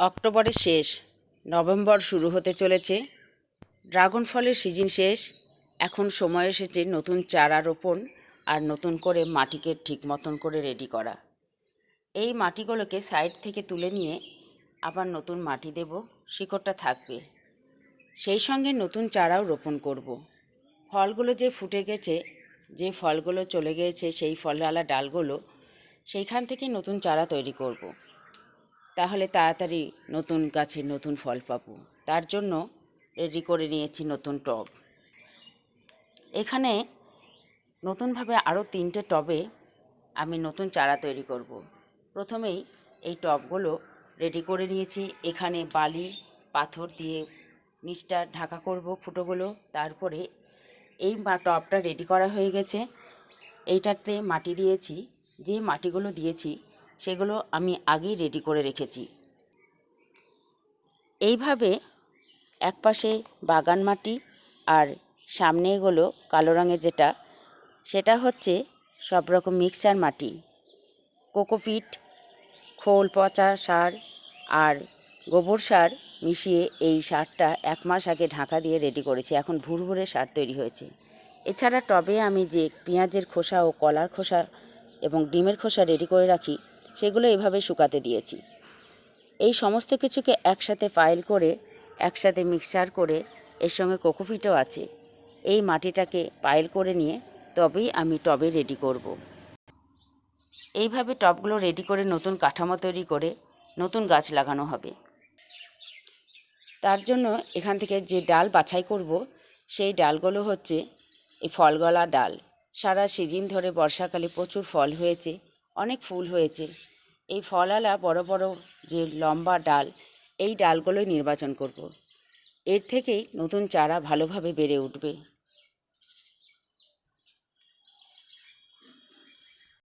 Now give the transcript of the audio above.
অক্টোবরের শেষ, নভেম্বর শুরু হতে চলেছে ড্রাগন ফলের সিজন শেষ, এখন সময় এসেছে নতুন চারা রোপণ আর নতুন করে মাটিকে ঠিক মতন করে রেডি করা এই মাটিগুলোকে সাইড থেকে তুলে নিয়ে আবার নতুন মাটি দেব, শিকড়টা থাকবে সেই সঙ্গে নতুন চারাও রোপণ করব। ফলগুলো যে ফুটে গেছে, যে ফলগুলো চলে গিয়েছে সেই ফলওয়ালা ডালগুলো, সেইখান থেকে নতুন চারা তৈরি করব। তাহলে তাড়াতাড়ি নতুন গাছে নতুন ফল পাবো। তার জন্য রেডি করে নিয়েছি নতুন টব। এখানে নতুনভাবে আরও তিনটে টবে আমি নতুন চারা তৈরি করব। প্রথমেই এই টবগুলো রেডি করে নিয়েছি। এখানে বালি পাথর দিয়ে নিচটা ঢাকা করব ফুটোগুলো। তারপরে এই টবটা রেডি করা হয়ে গেছে। এইটাতে মাটি দিয়েছি। যে মাটিগুলো দিয়েছি সেগুলো আমি আগেই রেডি করে রেখেছি। এইভাবে একপাশে বাগান মাটি আর সামনে এগুলো কালো রঙের যেটা, সেটা হচ্ছে সব রকম মিক্সচার মাটি। কোকোপিট খোল, পচা সার আর গোবর সার মিশিয়ে এই সারটা এক মাস আগে ঢাকা দিয়ে রেডি করেছি, এখন ভুরভুরে সার তৈরি হয়েছে। এছাড়া টবে আমি যে পেঁয়াজের খোসা ও কলার খোসা এবং ডিমের খোসা রেডি করে রাখি সেগুলো এভাবে শুকাতে দিয়েছি। এই সমস্ত কিছুকে একসাথে পাইল করে, একসাথে মিক্সার করে, এর সঙ্গে কোকোফিটও আছে। এই মাটিটাকে পাইল করে নিয়ে তবেই আমি টবে রেডি করব। এইভাবে টবগুলো রেডি করে নতুন কাঠামো তৈরি করে নতুন গাছ লাগানো হবে। তার জন্য এখান থেকে যে ডাল বাছাই করব, সেই ডালগুলো হচ্ছে এই ফলগলা ডাল। সারা সিজন ধরে বর্ষাকালে প্রচুর ফল হয়েছে। অনেক ফুল হয়েছে এই ফলালা বড় বড় যে লম্বা ডাল, এই ডালগুলোই নির্বাচন করব। এর থেকেই নতুন চারা ভালোভাবে বেড়ে উঠবে